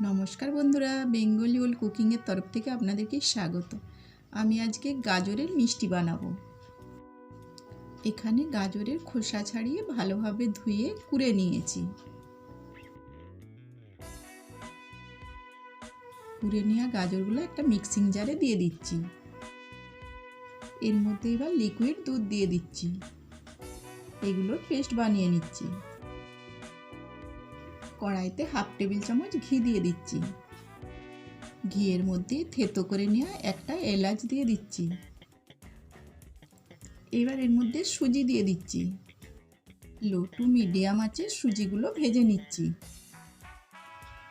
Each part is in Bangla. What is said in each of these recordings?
নমস্কার বন্ধুরা, বেঙ্গলি ওল কুকিংয়ের তরফ থেকে আপনাদেরকে স্বাগত। আমি আজকে গাজরের মিষ্টি বানাবো। এখানে গাজরের খোসা ছাড়িয়ে ভালোভাবে ধুয়ে কুড়ে নিয়েছি। কুড়ে নেওয়া গাজরগুলো একটা মিক্সিং জারে দিয়ে দিচ্ছি। এর মধ্যে এবার লিকুইড দুধ দিয়ে দিচ্ছি। এগুলোর পেস্ট বানিয়ে নিচ্ছি। কড়াইতে হাফ টেবিল চামচ ঘি দিয়ে দিচ্ছি। ঘিয়ের মধ্যে থেতো করে নেওয়া একটা এলাচ দিয়ে দিচ্ছি। এবার এর মধ্যে সুজি দিয়ে দিচ্ছি। লো টু মিডিয়াম আছে সুজিগুলো ভেজে নিচ্ছি।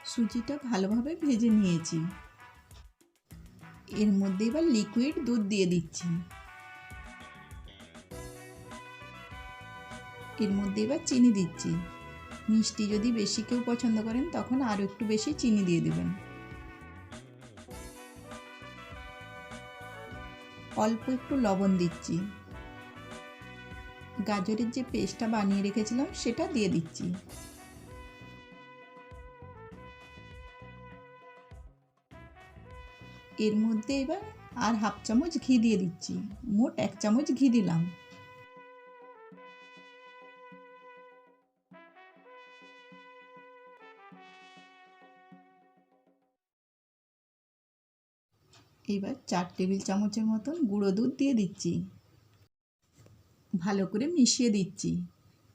সুজিটা ভালোভাবে ভেজে নিয়েছি। এর মধ্যে এবার লিকুইড দুধ দিয়ে দিচ্ছি। এর মধ্যে এবার চিনি দিচ্ছি। মিষ্টি যদি বেশি কেউ পছন্দ করেন, তখন আরও একটু বেশি চিনি দিয়ে দেবেন। অল্প একটু লবণ দিচ্ছি। গাজরের যে পেস্টটা বানিয়ে রেখেছিলাম, সেটা দিয়ে দিচ্ছি। এর মধ্যে এবার আর হাফ চামচ ঘি দিয়ে দিচ্ছি। মোট এক চামচ ঘি দিলাম। এবার চার টেবিল চামচের মতন গুঁড়ো দুধ দিয়ে দিচ্ছি। ভালো করে মিশিয়ে দিচ্ছি।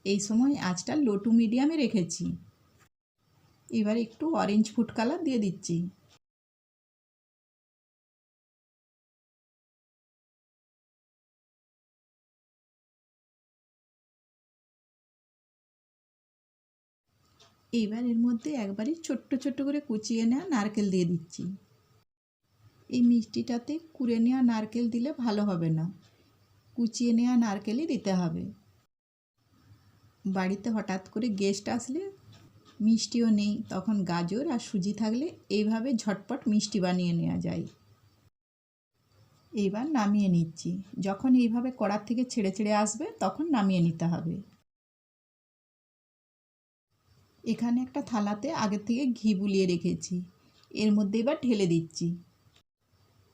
এই সময় আঁচটা লো টু মিডিয়ামে রেখেছি। এবার একটু অরেঞ্জ ফুড কালার দিয়ে দিচ্ছি। এবার এর মধ্যে একবারই ছোট্ট ছোট্ট করে কুচিয়ে নেওয়া নারকেল দিয়ে দিচ্ছি। এই মিষ্টিটাতে কুড়ে নেওয়া নারকেল দিলে ভালো হবে না। কুচিয়ে নেওয়া নারকেলই দিতে হবে। বাড়িতে হঠাৎ করে গেস্ট আসলে মিষ্টিও নেই, তখন গাজর আর সুজি থাকলে এইভাবে ঝটপট মিষ্টি বানিয়ে নেওয়া যায়। এইবার নামিয়ে নিচ্ছি। যখন এইভাবে কড়ার থেকে ছেড়ে ছেড়ে আসবে, তখন নামিয়ে নিতে হবে। এখানে একটা থালাতে আগের থেকে ঘি বুলিয়ে রেখেছি। এর মধ্যে এবার ঢেলে দিচ্ছি।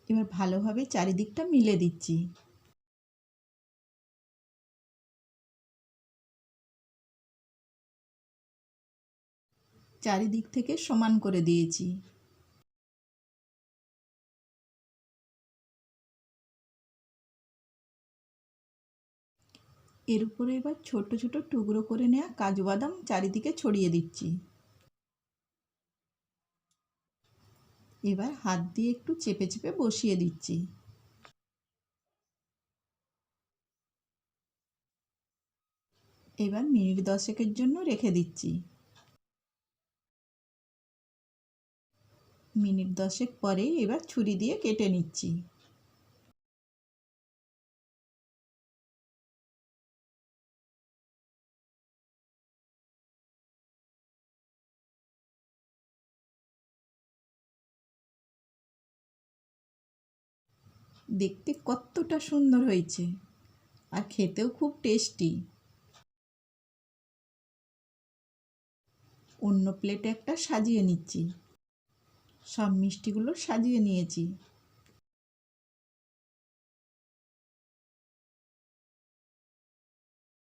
এবার ভালোভাবে চারিদিকটা মিলে দিচ্ছি। চারিদিক থেকে সমান করে দিয়েছি। এর উপরে এবার ছোট ছোট টুকরো করে নেওয়া কাজু বাদাম চারিদিকে ছড়িয়ে দিচ্ছি। এবার হাত দিয়ে একটু চেপে চেপে বসিয়ে দিচ্ছি। এবার মিনিট দশেকের জন্য রেখে দিচ্ছি। মিনিট দশেক পরে এবার ছুরি দিয়ে কেটে নিচ্ছি। দেখতে কতটা সুন্দর হয়েছে। আর খেতেও খুব টেস্টি। অন্য প্লেটে একটা সাজিয়ে নিচ্ছি। সব মিষ্টিগুলো সাজিয়ে নিয়েছি।